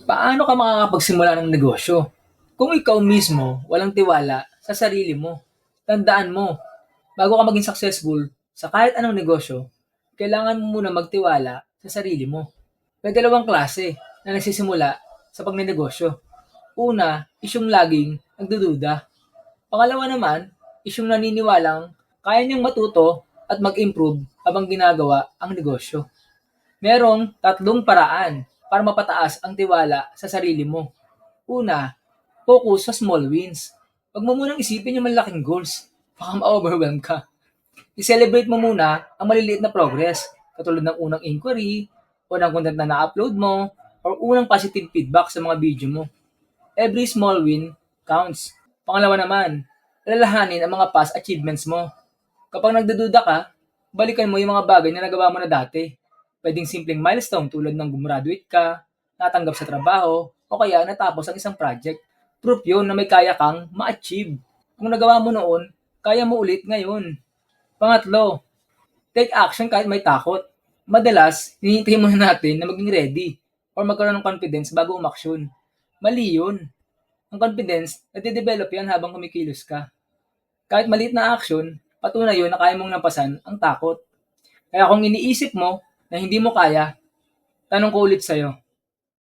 Paano ka makakapagsimula ng negosyo kung ikaw mismo walang tiwala sa sarili mo? Tandaan mo, bago ka maging successful sa kahit anong negosyo, kailangan mo muna magtiwala sa sarili mo. May dalawang klase na nagsisimula sa pagnenegosyo. Una, is yung laging nagdududa. Pangalawa naman, is yung naniniwalang kaya niyang matuto at mag-improve habang ginagawa ang negosyo. Merong tatlong paraan para mapataas ang tiwala sa sarili mo. Una, focus sa small wins. Huwag mo munang isipin yung malaking goals. Baka ma-overwhelm ka. I-celebrate mo muna ang maliliit na progress, katulad ng unang inquiry, unang content na na-upload mo, or unang positive feedback sa mga video mo. Every small win counts. Pangalawa naman, alalahanin ang mga past achievements mo. Kapag nagdududa ka, balikan mo yung mga bagay na nagawa mo na dati. Pwedeng simpleng milestone tulad ng gumraduate ka, natanggap sa trabaho, o kaya natapos ang isang project. Proof yun na may kaya kang ma-achieve. Kung nagawa mo noon, kaya mo ulit ngayon. Pangatlo, take action kahit may takot. Madalas, hinihintay muna natin na maging ready or magkaroon ng confidence bago umaksyon. Mali yun. Ang confidence, nade-develop yan habang kumikilos ka. Kahit maliit na action, patunay yun na kaya mong nampasan ang takot. Kaya kung iniisip mo na hindi mo kaya, tanong ko ulit sa'yo,